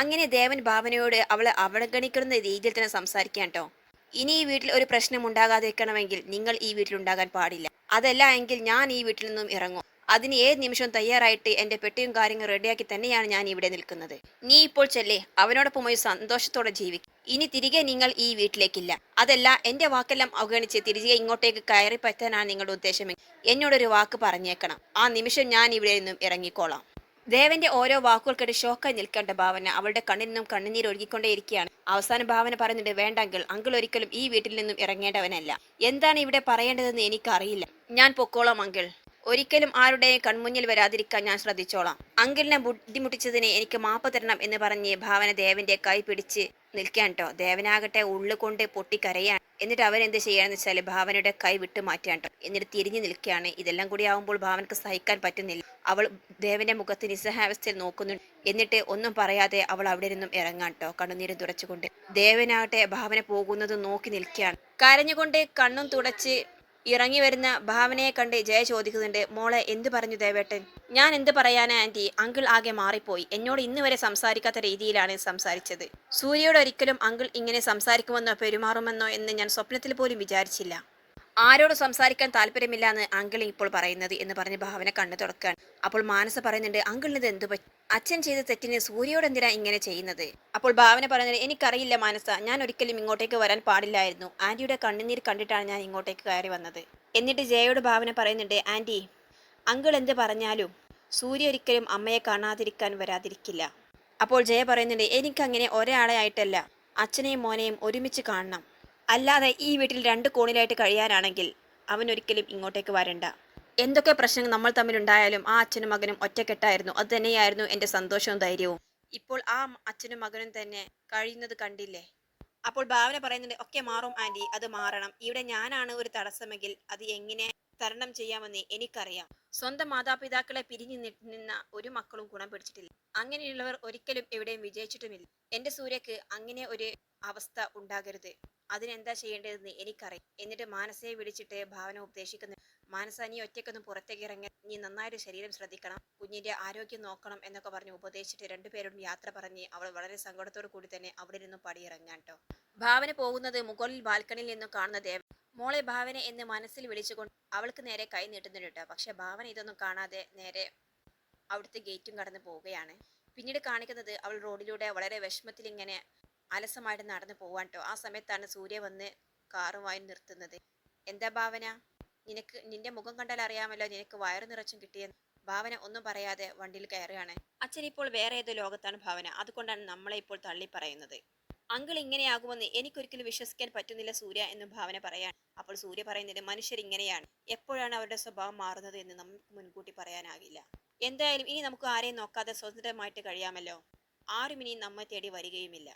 അങ്ങനെ ദേവൻ ഭാവനയോട് അവളെ അവഗണിക്കുന്ന രീതിയിൽ തന്നെ സംസാരിക്കാൻ കേട്ടോ ഇനി ഈ വീട്ടിൽ ഒരു പ്രശ്നം ഉണ്ടാകാതിരിക്കണമെങ്കിൽ നിങ്ങൾ ഈ വീട്ടിൽ ഉണ്ടാകാൻ പാടില്ല. അതല്ല എങ്കിൽ ഞാൻ ഈ വീട്ടിൽ നിന്നും ഇറങ്ങും. അതിന് ഏത് നിമിഷവും തയ്യാറായിട്ട് എന്റെ പെട്ടിയും കാര്യങ്ങളും റെഡിയാക്കി തന്നെയാണ് ഞാൻ ഇവിടെ നിൽക്കുന്നത്. നീ ഇപ്പോൾ ചെല്ലേ അവനോടൊപ്പം ഒരു സന്തോഷത്തോടെ ജീവിക്കും. ഇനി തിരികെ നിങ്ങൾ ഈ വീട്ടിലേക്കില്ല. അതല്ല എന്റെ വാക്കെല്ലാം അവഗണിച്ച് തിരികെ ഇങ്ങോട്ടേക്ക് കയറി പറ്റാനാണ് നിങ്ങളുടെ ഉദ്ദേശമെങ്കിൽ എന്നോടൊരു വാക്ക് പറഞ്ഞേക്കണം. ആ നിമിഷം ഞാൻ ഇവിടെ നിന്നും ഇറങ്ങിക്കോളാം. ദേവന്റെ ഓരോ വാക്കുകൾ കേട്ട് ഷോക്കായി നിൽക്കേണ്ട ഭാവന അവളുടെ കണ്ണിൽ നിന്നും കണ്ണുനീർ ഒഴുകിക്കൊണ്ടേയിരിക്കുകയാണ് അവസാന ഭാവന പറയുന്നുണ്ട് വേണ്ടെങ്കിൽ അങ്കിൾ ഒരിക്കലും ഈ വീട്ടിൽ നിന്നും ഇറങ്ങേണ്ടവനല്ല. എന്താണ് ഇവിടെ പറയേണ്ടതെന്ന് എനിക്കറിയില്ല. ഞാൻ പൊക്കോളാം അങ്കിൾ. ഒരിക്കലും ആരുടെയും കൺമുന്നിൽ വരാതിരിക്കാൻ ഞാൻ ശ്രദ്ധിച്ചോളാം. അങ്കിളിനെ ബുദ്ധിമുട്ടിച്ചതിനെ എനിക്ക് മാപ്പ് തരണം എന്ന് പറഞ്ഞ് ഭാവന ദേവന്റെ കൈ പിടിച്ച് നിൽക്കാൻ കേട്ടോ ദേവനാകട്ടെ ഉള്ളുകൊണ്ട് പൊട്ടിക്കരയാണ്. എന്നിട്ട് അവൻ എന്ത് ചെയ്യാന്ന് വെച്ചാൽ ഭാവനയുടെ കൈ വിട്ടു മാറ്റാൻ എന്നിട്ട് തിരിഞ്ഞു നിൽക്കുകയാണ്. ഇതെല്ലാം കൂടി ആവുമ്പോൾ ഭാവനക്ക് സഹിക്കാൻ പറ്റുന്നില്ല. അവൾ ദേവന്റെ മുഖത്ത് നിസ്സഹാവസ്ഥയിൽ നോക്കുന്നുണ്ട് എന്നിട്ട് ഒന്നും പറയാതെ അവൾ അവിടെ നിന്നും ഇറങ്ങാൻ കേട്ടോ കണ്ണുനീരും തുടച്ചുകൊണ്ട് ദേവനാകട്ടെ ഭാവന പോകുന്നത് നോക്കി നിൽക്കുകയാണ്. കരഞ്ഞുകൊണ്ട് കണ്ണും തുടച്ച് ഇറങ്ങി വരുന്ന ഭാവനയെ കണ്ട് ജയ ചോദിക്കുന്നുണ്ട് മോളെ എന്ത് പറഞ്ഞു ദേവേട്ടൻ? ഞാൻ എന്ത് പറയാനാ ആന്റി? അങ്കിൾ ആകെ മാറിപ്പോയി. എന്നോട് ഇന്ന് വരെ സംസാരിക്കാത്ത രീതിയിലാണ് സംസാരിച്ചത്. സൂര്യയോട് ഒരിക്കലും അങ്കിൾ ഇങ്ങനെ സംസാരിക്കുമെന്നോ പെരുമാറുമെന്നോ എന്ന് ഞാൻ സ്വപ്നത്തിൽ പോലും വിചാരിച്ചില്ല. ആരോട് സംസാരിക്കാൻ താല്പര്യമില്ല എന്ന് അങ്കിൾ ഇപ്പോൾ പറയുന്നത് എന്ന് പറഞ്ഞ് ഭാവന കണ്ണു തുടക്കാൻ അപ്പോൾ മാനസ പറയുന്നുണ്ട് അങ്കിളിന് ഇത് എന്തു അച്ഛൻ ചെയ്ത തെറ്റിന് സൂര്യയോട് എന്തിനാ ഇങ്ങനെ ചെയ്യുന്നത്? അപ്പോൾ ഭാവന പറയുന്നത് എനിക്കറിയില്ല മാനസ ഞാൻ ഒരിക്കലും ഇങ്ങോട്ടേക്ക് വരാൻ പാടില്ലായിരുന്നു. ആന്റിയുടെ കണ്ണുനീർ കണ്ടിട്ടാണ് ഞാൻ ഇങ്ങോട്ടേക്ക് കയറി വന്നത്. എന്നിട്ട് ജയയോട് ഭാവന പറയുന്നുണ്ട് ആന്റി അങ്കിൾ എന്ത് പറഞ്ഞാലും സൂര്യ ഒരിക്കലും അമ്മയെ കാണാതിരിക്കാൻ വരാതിരിക്കില്ല. അപ്പോൾ ജയ പറയുന്നുണ്ട് എനിക്കങ്ങനെ ഒരാളെ ആയിട്ടല്ല അച്ഛനെയും മോനെയും ഒരുമിച്ച് കാണണം. അല്ലാതെ ഈ വീട്ടിൽ രണ്ട് കോണിലായിട്ട് കഴിയാനാണെങ്കിൽ അവൻ ഒരിക്കലും ഇങ്ങോട്ടേക്ക് വരണ്ട. എന്തൊക്കെ പ്രശ്നങ്ങൾ നമ്മൾ തമ്മിലുണ്ടായാലും ആ അച്ഛനും മകനും ഒറ്റക്കെട്ടായിരുന്നു. അത് തന്നെയായിരുന്നു എന്റെ സന്തോഷവും ധൈര്യവും. ഇപ്പോൾ ആ അച്ഛനും മകനും തന്നെ കഴിയുന്നത് കണ്ടില്ലേ? അപ്പോൾ ഭാവന പറയുന്നുണ്ട് ഒക്കെ മാറും ആന്റി അത് മാറണം. ഇവിടെ ഞാനാണ് ഒരു തടസ്സമെങ്കിൽ അത് എങ്ങനെ തരണം ചെയ്യാമെന്ന് എനിക്കറിയാം. സ്വന്തം മാതാപിതാക്കളെ പിരിഞ്ഞു നിന്ന ഒരു മക്കളും ഗുണം പിടിച്ചിട്ടില്ല. അങ്ങനെയുള്ളവർ ഒരിക്കലും എവിടെയും വിജയിച്ചിട്ടുമില്ല. എന്റെ സൂര്യക്ക് അങ്ങനെ ഒരു അവസ്ഥ ഉണ്ടാകരുത്. അതിനെന്താ ചെയ്യേണ്ടതെന്ന് എനിക്കറിയാം. എന്നിട്ട് മാനസയെ വിളിച്ചിട്ട് ഭാവന ഉപദേശിക്കുന്നു. മാനസ നീ ഒറ്റയ്ക്കൊന്ന് പുറത്തേക്ക് ഇറങ്ങി നീ നന്നായിട്ട് ശരീരം ശ്രദ്ധിക്കണം. കുഞ്ഞിന്റെ ആരോഗ്യം നോക്കണം എന്നൊക്കെ പറഞ്ഞ് ഉപദേശിച്ചിട്ട് രണ്ടുപേരോടും യാത്ര പറഞ്ഞ് അവൾ വളരെ സങ്കടത്തോടു കൂടി തന്നെ അവിടെ നിന്നും പടിയിറങ്ങാൻ കേട്ടോ ഭാവന പോകുന്നത് മുകളിൽ ബാൽക്കണിയിൽ നിന്നും കാണുന്ന ദേവ മോളെ ഭാവന എന്ന് മനസ്സിൽ വിളിച്ചുകൊണ്ട് അവൾക്ക് നേരെ കൈ നീട്ടുന്നുണ്ട് പക്ഷെ ഭാവന ഇതൊന്നും കാണാതെ നേരെ അവിടുത്തെ ഗേറ്റും കടന്നു പോവുകയാണ്. പിന്നീട് കാണിക്കുന്നത് അവൾ റോഡിലൂടെ വളരെ വിഷമത്തിൽ ഇങ്ങനെ അലസമായിട്ട് നടന്നു പോവാൻ കേട്ടോ ആ സമയത്താണ് സൂര്യ വന്ന് കാറുമായി നിർത്തുന്നത്. എന്താ ഭാവന? നിനക്ക് നിന്റെ മുഖം കണ്ടാൽ അറിയാമല്ലോ നിനക്ക് വയറു നിറച്ചും കിട്ടിയെന്ന്. ഭാവന ഒന്നും പറയാതെ വണ്ടിയിൽ കയറുകയാണ്. അച്ഛൻ ഇപ്പോൾ വേറെ ഏതോ ലോകത്താണ് ഭാവന. അതുകൊണ്ടാണ് നമ്മളെ ഇപ്പോൾ തള്ളി പറയുന്നത്. അങ്കിൾ ഇങ്ങനെയാകുമെന്ന് എനിക്കൊരിക്കലും വിശ്വസിക്കാൻ പറ്റുന്നില്ല സൂര്യ എന്ന് ഭാവന പറയാൻ. അപ്പോൾ സൂര്യ പറയുന്നത് മനുഷ്യർ ഇങ്ങനെയാണ്. എപ്പോഴാണ് അവരുടെ സ്വഭാവം മാറുന്നത് എന്ന് നമുക്ക് മുൻകൂട്ടി പറയാനാകില്ല. എന്തായാലും ഇനി നമുക്ക് ആരെയും നോക്കാതെ സ്വതന്ത്രമായിട്ട് കഴിയാമല്ലോ. ആരും ഇനി നമ്മെ തേടി വരികയുമില്ല.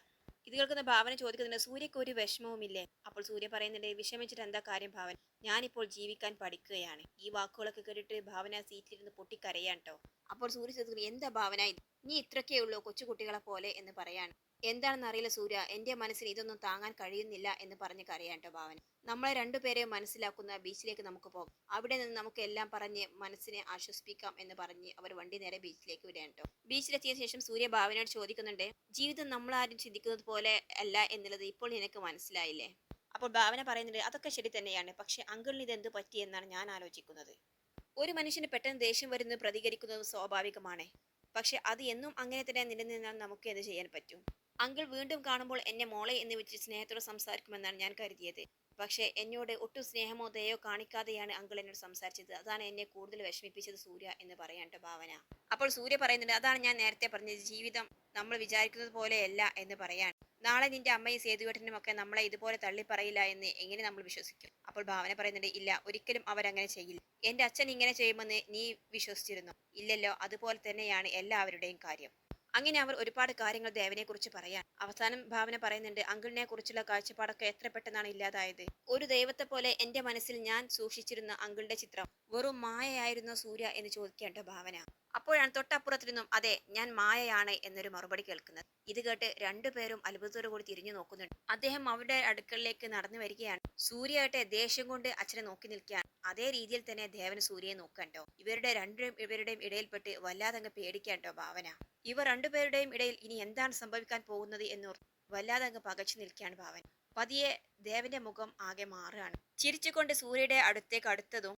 ഇത് കേൾക്കുന്ന ഭാവന ചോദിക്കുന്നുണ്ട് സൂര്യക്ക് ഒരു വിഷമവുമില്ലേ? അപ്പോൾ സൂര്യ പറയുന്നുണ്ട് വിഷമിച്ചിട്ട് എന്താ കാര്യം ഭാവൻ ഞാനിപ്പോൾ ജീവിക്കാൻ പഠിക്കുകയാണ്. ഈ വാക്കുകളൊക്കെ കേട്ടിട്ട് ഭാവന സീറ്റിലിരുന്ന് പൊട്ടിക്കരയാൻ കേട്ടോ അപ്പോൾ സൂര്യ ചോദിക്കുന്നു എന്താ ഭാവന? നീ ഇത്രക്കേ ഉള്ളൂ കൊച്ചുകുട്ടികളെ പോലെ എന്ന് പറയാണ്. എന്താണെന്ന് അറിയില്ല സൂര്യ. എന്റെ മനസ്സിന് ഇതൊന്നും താങ്ങാൻ കഴിയുന്നില്ല എന്ന് പറഞ്ഞ് കരയാൻ കേട്ടോ ഭാവന. നമ്മളെ രണ്ടുപേരെയും മനസ്സിലാക്കുന്ന ബീച്ചിലേക്ക് നമുക്ക് പോകാം. അവിടെ നിന്ന് നമുക്ക് എല്ലാം പറഞ്ഞ് മനസ്സിനെ ആശ്വസിപ്പിക്കാം എന്ന് പറഞ്ഞ് അവർ വണ്ടി നേരെ ബീച്ചിലേക്ക് വിടാൻ കേട്ടോ ബീച്ചിലെത്തിയ ശേഷം സൂര്യ ഭാവനയോട് ചോദിക്കുന്നുണ്ട് ജീവിതം നമ്മൾ ആരും ചിന്തിക്കുന്നത് പോലെ അല്ല എന്നുള്ളത് ഇപ്പോൾ നിനക്ക് മനസ്സിലായില്ലേ? അപ്പോൾ ഭാവന പറയുന്നുണ്ട് അതൊക്കെ ശരി തന്നെയാണ് പക്ഷെ അങ്കിളിന് ഇത് എന്ത് പറ്റി എന്നാണ് ഞാൻ ആലോചിക്കുന്നത്. ഒരു മനുഷ്യന് പെട്ടെന്ന് ദേഷ്യം വരുന്നത് പ്രതികരിക്കുന്നത് സ്വാഭാവികമാണ് പക്ഷെ അത് എന്നും അങ്ങനെ തന്നെ നിലനിന്നാൽ നമുക്ക് എന്ത് ചെയ്യാൻ പറ്റും? അങ്കിൾ വീണ്ടും കാണുമ്പോൾ എന്നെ മോളെ എന്ന് വെച്ച് സ്നേഹത്തോടെ സംസാരിക്കുമെന്നാണ് ഞാൻ കരുതിയത്. പക്ഷേ എന്നോട് ഒട്ടും സ്നേഹമോ ദയോ കാണിക്കാതെയാണ് അങ്കിൾ എന്നോട് സംസാരിച്ചത്. അതാണ് എന്നെ കൂടുതൽ വിഷമിപ്പിച്ചത് സൂര്യ എന്ന് പറയാൻ ഭാവന. അപ്പോൾ സൂര്യ പറയുന്നുണ്ട് അതാണ് ഞാൻ നേരത്തെ പറഞ്ഞത് ജീവിതം നമ്മൾ വിചാരിക്കുന്നത് പോലെയല്ല എന്ന് പറയാൻ. നാളെ നിന്റെ അമ്മയും സേതുവേട്ടനും ഒക്കെ നമ്മളെ ഇതുപോലെ തള്ളി പറയില്ല എന്ന് എങ്ങനെ നമ്മൾ വിശ്വസിക്കും? അപ്പോൾ ഭാവന പറയുന്നുണ്ട് ഇല്ല ഒരിക്കലും അവരങ്ങനെ ചെയ്യില്ല. എന്റെ അച്ഛൻ ഇങ്ങനെ ചെയ്യുമെന്ന് നീ വിശ്വസിച്ചിരുന്നു? ഇല്ലല്ലോ അതുപോലെ തന്നെയാണ് എല്ലാവരുടെയും കാര്യം. അങ്ങനെ അവർ ഒരുപാട് കാര്യങ്ങൾ ദേവനെ കുറിച്ച് പറയാൻ. അവസാനം ഭാവന പറയുന്നുണ്ട് അങ്കിളിനെ കുറിച്ചുള്ള കാഴ്ചപ്പാടൊക്കെ എത്ര പെട്ടെന്നാണ് ഇല്ലാതായത്. ഒരു ദൈവത്തെ പോലെ എന്റെ മനസ്സിൽ ഞാൻ സൂക്ഷിച്ചിരുന്ന അങ്കിളുടെ ചിത്രം വെറും മായയായിരുന്നോ സൂര്യ എന്ന് ചോദിക്കേണ്ട ഭാവന. അപ്പോഴാണ് തൊട്ടപ്പുറത്തു നിന്നും അതെ ഞാൻ മായയാണ് എന്നൊരു മറുപടി കേൾക്കുന്നത്. ഇത് കേട്ട് രണ്ടുപേരും അത്ഭുതത്തോടു കൂടി തിരിഞ്ഞു നോക്കുന്നുണ്ട്. അദ്ദേഹം അവരുടെ അടുക്കളിലേക്ക് നടന്നു വരികയാണ്. സൂര്യയായിട്ട് ദേഷ്യം കൊണ്ട് അച്ഛനെ നോക്കി നിൽക്കുകയാണ്. അതേ രീതിയിൽ തന്നെ ദേവൻ സൂര്യയെ നോക്കണ്ടോ? ഇവരുടെ രണ്ടും ഇവരുടെയും ഇടയിൽപ്പെട്ട് വല്ലാതെ അങ്ങ് പേടിക്കാണ്ടോ ഭാവന? ഇവർ രണ്ടുപേരുടെയും ഇടയിൽ ഇനി എന്താണ് സംഭവിക്കാൻ പോകുന്നത് എന്നോർ വല്ലാതെ അങ്ങ് പകച്ചു നിൽക്കുകയാണ് ഭാവൻ. പതിയെ ദേവന്റെ മുഖം ആകെ മാറുകയാണ്. ചിരിച്ചുകൊണ്ട് സൂര്യയുടെ അടുത്തേക്ക് അടുത്തതും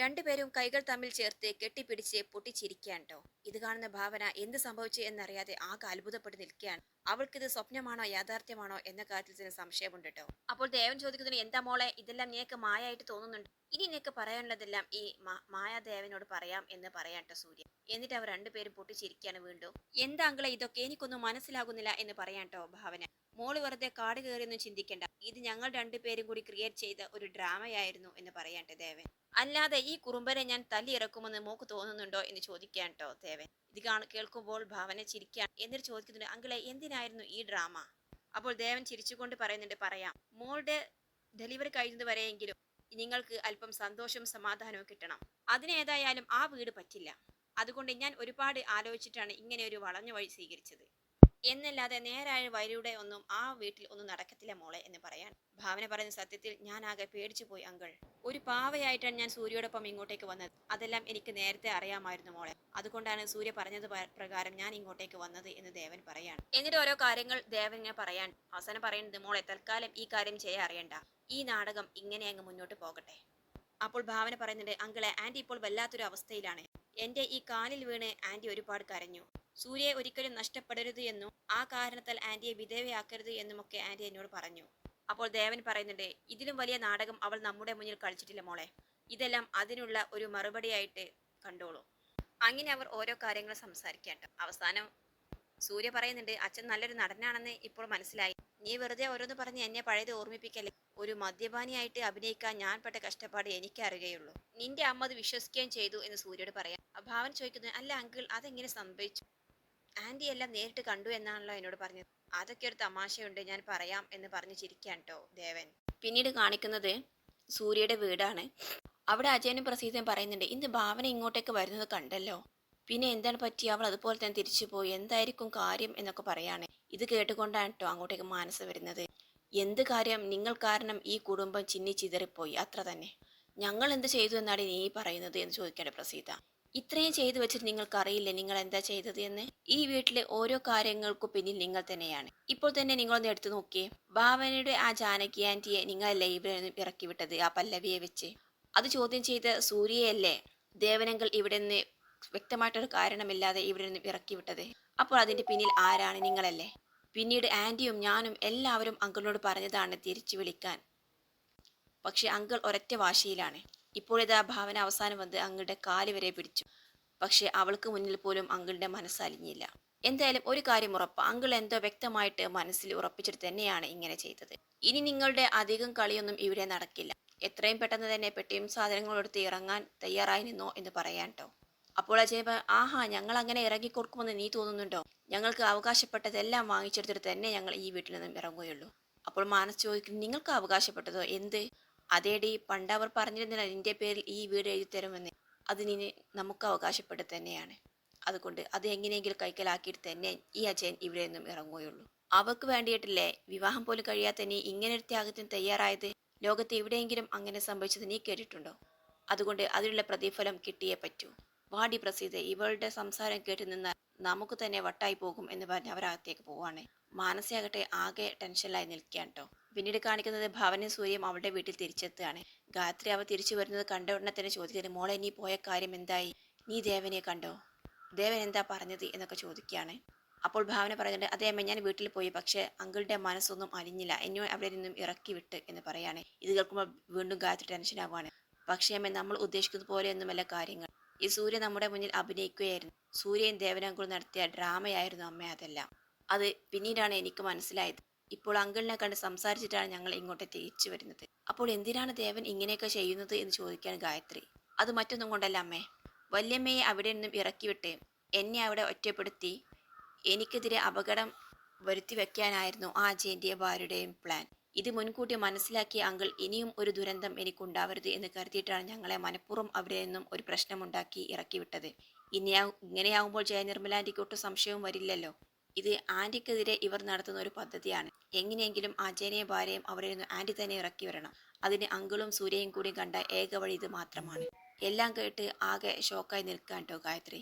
രണ്ടുപേരും കൈകൾ തമ്മിൽ ചേർത്ത് കെട്ടിപ്പിടിച്ച് പൊട്ടിച്ചിരിക്കുകയാണ് ഇത് കാണുന്ന ഭാവന എന്ത് സംഭവിച്ചു എന്നറിയാതെ ആകെ അത്ഭുതപ്പെട്ട് നിൽക്കുകയാണ്. അവൾക്കിത് സ്വപ്നമാണോ യാഥാർത്ഥ്യമാണോ എന്ന കാര്യത്തിൽ തന്നെ സംശയമുണ്ട് കേട്ടോ. അപ്പോൾ ദേവൻ ചോദിക്കുന്നതിന് എന്താ മോളെ ഇതെല്ലാം നിനക്ക് മായായിട്ട് തോന്നുന്നുണ്ട്? ഇനി നിനക്ക് പറയാനുള്ളതെല്ലാം ഈ മായാദേവനോട് പറയാം എന്ന് പറയാട്ടോ കേട്ടോ സൂര്യ. എന്നിട്ട് അവർ രണ്ടുപേരും പൊട്ടിച്ചിരിക്കുകയാണ് വീണ്ടും. എന്താ അങ്കളെ ഇതൊക്കെ? എനിക്കൊന്നും മനസ്സിലാകുന്നില്ല എന്ന് പറയാം കേട്ടോ ഭാവന. മോൾ വെറുതെ കാട് കയറിയൊന്നും ചിന്തിക്കേണ്ട. ഇത് ഞങ്ങൾ രണ്ടുപേരും കൂടി ക്രിയേറ്റ് ചെയ്ത ഒരു ഡ്രാമയായിരുന്നു എന്ന് പറയാട്ടെ ദേവൻ. അല്ലാതെ ഈ കുറുമ്പനെ ഞാൻ തല്ലി ഇറക്കുമെന്ന് മോക്ക് തോന്നുന്നുണ്ടോ? എന്ന് ചോദിക്കാൻ കേട്ടോ ദേവൻ. ഇത് കേൾക്കുമ്പോൾ ഭാവന ചിരിക്കാൻ എന്നിട്ട് ചോദിക്കുന്നുണ്ട് അങ്കിളെ എന്തിനായിരുന്നു ഈ ഡ്രാമ? അപ്പോൾ ദേവൻ ചിരിച്ചുകൊണ്ട് പറയുന്നുണ്ട് പറയാം. മോളുടെ ഡെലിവറി കഴിയുന്നത് വരെയെങ്കിലും നിങ്ങൾക്ക് അല്പം സന്തോഷവും സമാധാനവും കിട്ടണം. അതിനേതായാലും ആ വീട് പറ്റില്ല. അതുകൊണ്ട് ഞാൻ ഒരുപാട് ആലോചിച്ചിട്ടാണ് ഇങ്ങനെ ഒരു വളഞ്ഞ വഴി സ്വീകരിച്ചത്. എന്നല്ലാതെ നേരായ വരിയുടെ ഒന്നും ആ വീട്ടിൽ ഒന്നും നടക്കത്തില്ല മോളെ എന്ന് പറയാൻ. ഭാവന പറയുന്ന സത്യത്തിൽ ഞാൻ ആകെ പേടിച്ചു പോയി അങ്കിൾ. ഒരു പാവയായിട്ടാണ് ഞാൻ സൂര്യയോടൊപ്പം ഇങ്ങോട്ടേക്ക് വന്നത്. അതെല്ലാം എനിക്ക് നേരത്തെ അറിയാമായിരുന്നു മോളെ. അതുകൊണ്ടാണ് സൂര്യ പറഞ്ഞത് പ്രകാരം ഞാൻ ഇങ്ങോട്ടേക്ക് വന്നത് എന്ന് ദേവൻ പറയാണ് എന്നിട്ട് ഓരോ കാര്യങ്ങൾ ദേവൻ ഇങ്ങനെ പറയാൻ. അവസാനം പറയുന്നത് മോളെ തൽക്കാലം ഈ കാര്യം ചെയ്യാൻ അറിയണ്ട. ഈ നാടകം ഇങ്ങനെ അങ്ങ് മുന്നോട്ട് പോകട്ടെ. അപ്പോൾ ഭാവന പറയുന്നുണ്ട് അങ്കിളെ ആന്റി ഇപ്പോൾ വല്ലാത്തൊരു അവസ്ഥയിലാണ്. എന്റെ ഈ കാലിൽ വീണ് ആന്റി ഒരുപാട് കരഞ്ഞു. സൂര്യയെ ഒരിക്കലും നഷ്ടപ്പെടരുത് എന്നും ആ കാരണത്താൽ ആന്റിയെ വിധേവയാക്കരുത് എന്നുമൊക്കെ ആന്റി എന്നോട് പറഞ്ഞു. അപ്പോൾ ദേവൻ പറയുന്നുണ്ട് ഇതിലും വലിയ നാടകം അവൾ നമ്മുടെ മുന്നിൽ കളിച്ചിട്ടില്ല മോളെ. ഇതെല്ലാം അതിനുള്ള ഒരു മറുപടിയായിട്ട് കണ്ടോളൂ. അങ്ങനെ അവർ ഓരോ കാര്യങ്ങൾ സംസാരിക്കാട്ടോ. അവസാനം സൂര്യ പറയുന്നുണ്ട് അച്ഛൻ നല്ലൊരു നടനാണെന്ന് ഇപ്പോൾ മനസ്സിലായി. നീ വെറുതെ ഓരോന്ന് പറഞ്ഞ് എന്നെ പഴയത് ഓർമ്മിപ്പിക്കല്ലേ? ഒരു മദ്യപാനിയായിട്ട് അഭിനയിക്കാൻ ഞാൻ പെട്ട കഷ്ടപ്പാട് എനിക്ക് അറിയുകയുള്ളൂ നിന്റെ അമ്മ അത് വിശ്വസിക്കുകയും ചെയ്തു എന്ന് സൂര്യയോട് പറയാം. ഭാവൻ ചോദിക്കുന്നു അല്ല അങ്കിൾ അതെങ്ങനെ സംഭവിച്ചു? ആന്റി എല്ലാം നേരിട്ട് കണ്ടു എന്നാണല്ലോ എന്നോട് പറഞ്ഞത്. അതൊക്കെ ഒരു തമാശയുണ്ട് ഞാൻ പറയാം എന്ന് പറഞ്ഞു ചിരിക്കാൻ കേട്ടോ ദേവൻ. പിന്നീട് കാണിക്കുന്നത് സൂര്യയുടെ വീടാണ്. അവിടെ അജയനും പ്രസീതയും പറയുന്നുണ്ട് ഇന്ന് ഭാവന ഇങ്ങോട്ടേക്ക് വരുന്നത് കണ്ടല്ലോ. പിന്നെ എന്താണ് പറ്റി? അവൾ അതുപോലെ തന്നെ തിരിച്ചു പോയി എന്തായിരിക്കും കാര്യം? എന്നൊക്കെ പറയാണ്. ഇത് കേട്ടുകൊണ്ടാണ് കേട്ടോ അങ്ങോട്ടേക്ക് മാനസ വരുന്നത്. എന്ത് കാര്യം നിങ്ങൾ കാരണം ഈ കുടുംബം ചിന്നി ചിതറിപ്പോയി? അത്ര തന്നെ. ഞങ്ങൾ എന്ത് ചെയ്തു എന്നാണ് നീ പറയുന്നത് എന്ന് ചോദിക്കട്ടെ പ്രസീത. ഇത്രയും ചെയ്തു വെച്ചിട്ട് നിങ്ങൾക്ക് അറിയില്ലേ നിങ്ങൾ എന്താ ചെയ്തത് എന്ന്? ഈ വീട്ടിലെ ഓരോ കാര്യങ്ങൾക്കും പിന്നിൽ നിങ്ങൾ തന്നെയാണ്. ഇപ്പോൾ തന്നെ നിങ്ങളൊന്ന് എടുത്തു നോക്കിയേ. ഭാവനയുടെ ആ ജാനകി ആന്റിയെ നിങ്ങൾ ലൈവിൽ നിന്ന് ഇറക്കി വിട്ടത് ആ പല്ലവിയെ വെച്ച്. അത് ചോദ്യം ചെയ്ത സൂര്യയല്ലേ ദേവനങ്ങൾ ഇവിടെ നിന്ന് വ്യക്തമായിട്ടൊരു കാരണമില്ലാതെ ഇവിടെ നിന്ന് ഇറക്കി വിട്ടത്. അപ്പോൾ അതിന്റെ പിന്നിൽ ആരാണ് നിങ്ങളല്ലേ? പിന്നീട് ആന്റിയും ഞാനും എല്ലാവരും അങ്കിളിനോട് പറഞ്ഞതാണ് തിരിച്ചു വിളിക്കാൻ. പക്ഷെ അങ്കിൾ ഒരൊറ്റ വാശിയിലാണ്. ഇപ്പോഴിതാ ഭാവന അവസാനം വന്ന് അങ്കിളുടെ കാൽ വരെ പിടിച്ചു. പക്ഷെ അവൾക്ക് മുന്നിൽ പോലും അങ്കിളിന്റെ മനസ്സലിഞ്ഞില്ല. എന്തായാലും ഒരു കാര്യം ഉറപ്പ് അങ്കിൾ എന്തോ വ്യക്തമായിട്ട് മനസ്സിൽ ഉറപ്പിച്ചിട്ട് തന്നെയാണ് ഇങ്ങനെ ചെയ്തത്. ഇനി നിങ്ങളുടെ അധികം കളിയൊന്നും ഇവിടെ നടക്കില്ല. എത്രയും പെട്ടെന്ന് തന്നെ പെട്ടിയും സാധനങ്ങളെടുത്ത് ഇറങ്ങാൻ തയ്യാറായി നിന്നോ എന്ന് പറയാൻ കേട്ടോ അപ്പോൾ അജയ് ആഹാ ഞങ്ങൾ അങ്ങനെ ഇറങ്ങി കൊടുക്കുമെന്ന് നീ തോന്നുന്നുണ്ടോ? ഞങ്ങൾക്ക് അവകാശപ്പെട്ടതെല്ലാം വാങ്ങിച്ചെടുത്തിട്ട് തന്നെ ഞങ്ങൾ ഈ വീട്ടിൽ നിന്നും ഇറങ്ങുകയുള്ളൂ. അപ്പോൾ മാനസ് ചോദിക്കുന്നു നിങ്ങൾക്ക് അവകാശപ്പെട്ടതോ? എന്ത്? അതേടി പണ്ട് അവർ പറഞ്ഞിരുന്നില്ല നിന്റെ പേരിൽ ഈ വീട് എഴുതിത്തരുമെന്ന് അത് നീ നമുക്ക് അവകാശപ്പെട്ട് തന്നെയാണ്. അതുകൊണ്ട് അത് എങ്ങനെയെങ്കിലും കൈക്കലാക്കിയിട്ട് തന്നെ ഈ അജയൻ ഇവിടെ നിന്നും ഇറങ്ങുകയുള്ളൂ. അവർക്ക് വേണ്ടിയിട്ടില്ലേ? വിവാഹം പോലും കഴിയാത്ത നീ ഇങ്ങനെ ഒരു ത്യാഗത്തിന് തയ്യാറായത്? ലോകത്ത് എവിടെയെങ്കിലും അങ്ങനെ സംഭവിച്ചത് നീ കേട്ടിട്ടുണ്ടോ? അതുകൊണ്ട് അതിനുള്ള പ്രതിഫലം കിട്ടിയേ പറ്റൂ. വാടി പ്രസീത ഇവളുടെ സംസാരം കേട്ട് നിന്നാൽ നമുക്ക് തന്നെ വട്ടായി പോകും എന്ന് പറഞ്ഞ് അവരകത്തേക്ക് പോവാണ് മാനസിയാകട്ടെ ആകെ ടെൻഷനിലായി നിൽക്കുകയാണ് കേട്ടോ പിന്നീട് കാണിക്കുന്നത് ഭവനും സൂര്യം അവളുടെ വീട്ടിൽ തിരിച്ചെത്തുകയാണ്. ഗായത്രി അവ തിരിച്ചു വരുന്നത് കണ്ട ഉടനെ തന്നെ ചോദിക്കുന്നത് മോളെ നീ പോയ കാര്യം എന്തായി? നീ ദേവനെ കണ്ടോ? ദേവൻ എന്താ പറഞ്ഞത്? എന്നൊക്കെ ചോദിക്കുകയാണ്. അപ്പോൾ ഭാവന പറയുന്നുണ്ട് അതേ അമ്മ ഞാൻ വീട്ടിൽ പോയി പക്ഷേ അങ്കിളുടെ മനസ്സൊന്നും അലിഞ്ഞില്ല. എന്നെ അവിടെ നിന്നും ഇറക്കി വിട്ട് എന്ന് പറയാണ് ഇത് കേൾക്കുമ്പോൾ വീണ്ടും ഗായത്രി ടെൻഷൻ ആവുകയാണ് പക്ഷേ അമ്മ നമ്മൾ ഉദ്ദേശിക്കുന്നത് പോലെയൊന്നുമല്ല കാര്യങ്ങൾ. ഈ സൂര്യ നമ്മുടെ മുന്നിൽ അഭിനയിക്കുകയായിരുന്നു. സൂര്യൻ ദേവനങ്കുൾ നടത്തിയ ഡ്രാമയായിരുന്നു അമ്മ അതെല്ലാം. അത് പിന്നീടാണ് എനിക്ക് മനസ്സിലായത്. ഇപ്പോൾ അങ്കിളിനെ കണ്ട് സംസാരിച്ചിട്ടാണ് ഞങ്ങൾ ഇങ്ങോട്ട് തിരിച്ചു വരുന്നത്. അപ്പോൾ എന്തിനാണ് ദേവൻ ഇങ്ങനെയൊക്കെ ചെയ്യുന്നത് എന്ന് ചോദിക്കാൻ ഗായത്രി. അത് മറ്റൊന്നും കൊണ്ടല്ല അമ്മേ. വല്യമ്മയെ അവിടെ നിന്നും ഇറക്കിവിട്ട് എന്നെ അവിടെ ഒറ്റപ്പെടുത്തി എനിക്കെതിരെ അപകടം വരുത്തി വെക്കാനായിരുന്നു ആ അജയന്റെയും ഭാര്യയുടെയും പ്ലാൻ ഇത് മുൻകൂട്ടി മനസ്സിലാക്കിയ അങ്കിൾ ഇനിയും ഒരു ദുരന്തം എനിക്കുണ്ടാവരുത് എന്ന് കരുതിയിട്ടാണ് ഞങ്ങളെ മനഃപൂർവം അവിടെ നിന്നും ഒരു പ്രശ്നമുണ്ടാക്കി ഇറക്കി വിട്ടത് ഇനിയാ ഇങ്ങനെയാവുമ്പോൾ ജയ നിർമ്മലാന്റിക്ക് ഒട്ടും സംശയവും വരില്ലല്ലോ. ഇത് ആന്റിക്കെതിരെ ഇവർ നടത്തുന്ന ഒരു പദ്ധതിയാണ്. എങ്ങനെയെങ്കിലും ആ ജയനെയും ഭാര്യയും അവിടെ നിന്ന് ആന്റി തന്നെ ഇറക്കി വരണം അതിന് അങ്കിളും സൂര്യയും കൂടി കണ്ട ഏക വഴി ഇത് മാത്രമാണ്. എല്ലാം കേട്ട് ആകെ ഷോക്കായി നിൽക്കാൻ കേട്ടോ ഗായത്രി.